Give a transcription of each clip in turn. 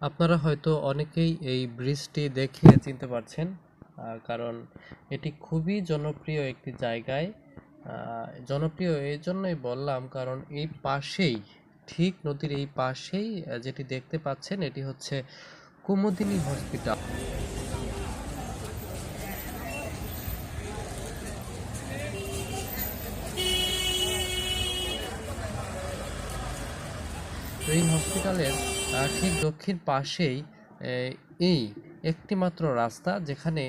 আপনারা হয়তো অনেকেই এই ব্রিজটি দেখে চিনতে পারছেন কারণ এটি খুবই জনপ্রিয় একটি জায়গায়। জনপ্রিয় এই জন্যই বললাম, কারণ এই পাশেই, ঠিক নদীর এই পাশেই যেটি দেখতে পাচ্ছেন, এটি হচ্ছে কুমুদিনী হসপিটাল। এই হসপিটালের ঠিক দক্ষিণ পাশেই এই একটিমাত্র রাস্তা যেখানে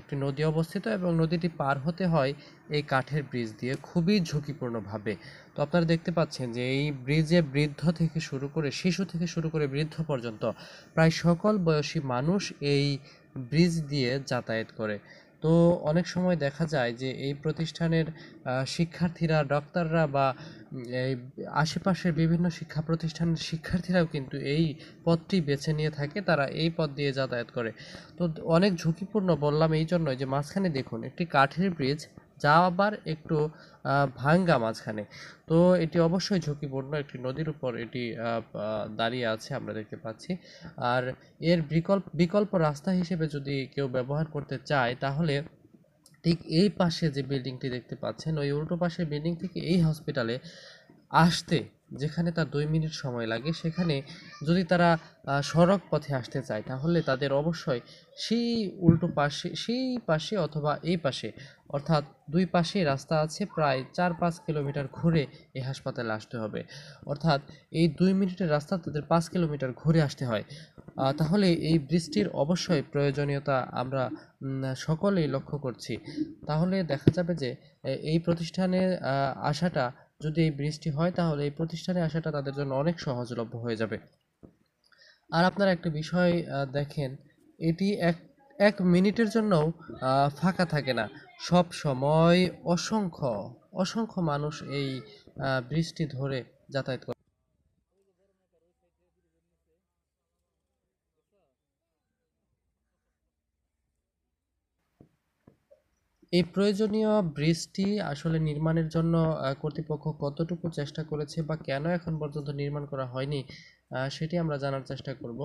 একটি নদী অবস্থিত এবং নদীটি পার হতে হয় এই কাঠের ব্রিজ দিয়ে খুবই ঝুঁকিপূর্ণভাবে। তো আপনারা দেখতে পাচ্ছেন যে এই ব্রিজে বৃদ্ধ থেকে শুরু করে, শিশু থেকে শুরু করে বৃদ্ধ পর্যন্ত প্রায় সকল বয়সী মানুষ এই ব্রিজ দিয়ে যাতায়াত করে। তো অনেক সময় দেখা যায় যে এই প্রতিষ্ঠানের শিক্ষার্থীরা, ডক্টররা বা এই আশেপাশের বিভিন্ন শিক্ষা প্রতিষ্ঠানের শিক্ষার্থীরাও কিন্তু এই পথটি বেছে নিয়ে থাকে, তারা এই পথ দিয়ে যাতায়াত করে। তো অনেক ঝুঁকিপূর্ণ বললাম এই জন্যই যে মাঝখানে দেখুন, একটি কাঠের ব্রিজ যা আবার একটু ভাঙ্গা মাঝখানে। তো এটি অবশ্যই ঝুঁকিপূর্ণ, একটি নদীর উপর এটি দাঁড়িয়ে আছে, আমরা দেখতে পাচ্ছি। আর এর বিকল্প বিকল্প রাস্তা হিসেবে যদি কেউ ব্যবহার করতে চায়, তাহলে ঠিক এই পাশে যে বিল্ডিংটি দেখতে পাচ্ছেন, ওই উল্টো পাশের বিল্ডিং থেকে এই হসপিটালে আসতে, যেখানে তার দুই মিনিট সময় লাগে, সেখানে যদি তারা সড়ক পথে আসতে চায়, তাহলে তাদের অবশ্যই সেই উল্টো পাশে, সেই পাশে অথবা এই পাশে, অর্থাৎ দুই পাশে রাস্তা আছে প্রায় চার পাঁচ কিলোমিটার ঘুরে এই হাসপাতালে আসতে হবে। অর্থাৎ এই দুই মিনিটের রাস্তা তাদের পাঁচ কিলোমিটার ঘুরে আসতে হয়। তাহলে এই বৃষ্টির অবশ্যই প্রয়োজনীয়তা আমরা সকলেই লক্ষ্য করছি। তাহলে দেখা যাবে যে এই প্রতিষ্ঠানে আসাটা যদি এই বৃষ্টি হয়, তাহলে এই প্রতিষ্ঠানে আসাটা তাদের জন্য অনেক সহজলভ্য হয়ে যাবে। আর আপনারা একটা বিষয় দেখেন, এটি এক এক মিনিটের জন্য ফাঁকা থাকে না। সব সময় অসংখ্য অসংখ্য মানুষ এই বৃষ্টি ধরে যাতায়াত করে এই প্রয়োজনীয় ব্রিজটি আসলে নির্মাণের জন্য কর্তৃপক্ষ কতটুকু চেষ্টা করেছে বা কেন এখন পর্যন্ত নির্মাণ করা হয়নি সেটি আমরা জানার চেষ্টা করব।